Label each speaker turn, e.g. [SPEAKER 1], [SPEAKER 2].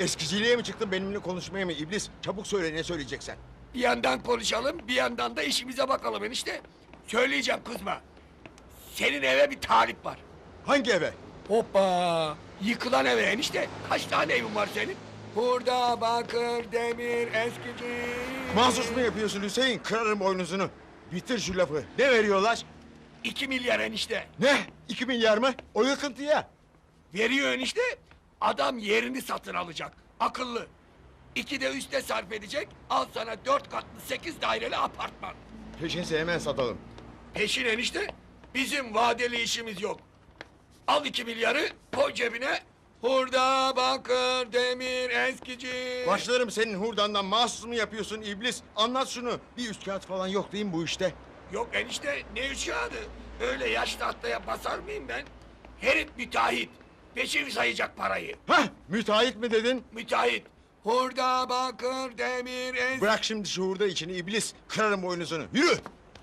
[SPEAKER 1] Eskiciliğe mi çıktın benimle konuşmaya mı iblis? Çabuk söyle ne söyleyeceksen.
[SPEAKER 2] Bir yandan konuşalım, bir yandan da işimize bakalım enişte. Söyleyeceğim kızma. Senin eve bir talip var.
[SPEAKER 1] Hangi eve?
[SPEAKER 2] Hoppa! Yıkılan eve enişte. Kaç tane evin var senin? Hurda, bakır, demir, eskici.
[SPEAKER 1] Mahsus mu yapıyorsun Hüseyin? Kırarım boynuzunu. Bitir şu lafı. Ne veriyorlar?
[SPEAKER 2] İki milyar enişte.
[SPEAKER 1] Ne? İki milyar mı? O yıkıntıya.
[SPEAKER 2] Veriyor enişte. Adam yerini satın alacak. Akıllı. İki de üste sarf edecek. Al sana dört katlı sekiz daireli apartman.
[SPEAKER 1] Peşinse hemen satalım.
[SPEAKER 2] Peşin enişte. Bizim vadeli işimiz yok. Al iki milyarı koy cebine. Hurda, bakır, demir, eskici.
[SPEAKER 1] Başlarım senin hurdandan mahsus mu yapıyorsun iblis? Anlat şunu. Bir üst kağıt falan yok değil mi bu işte?
[SPEAKER 2] Yok enişte ne üç kağıdı? Öyle yaş tahtaya basar mıyım ben? Herif müteahhit. Peşin sayacak parayı.
[SPEAKER 1] Hah müteahhit mi dedin?
[SPEAKER 2] Müteahhit. Hurda, bakır, demir, eskici.
[SPEAKER 1] Bırak şimdi şu hurda içini iblis. Kırarım boynuzunu. Yürü.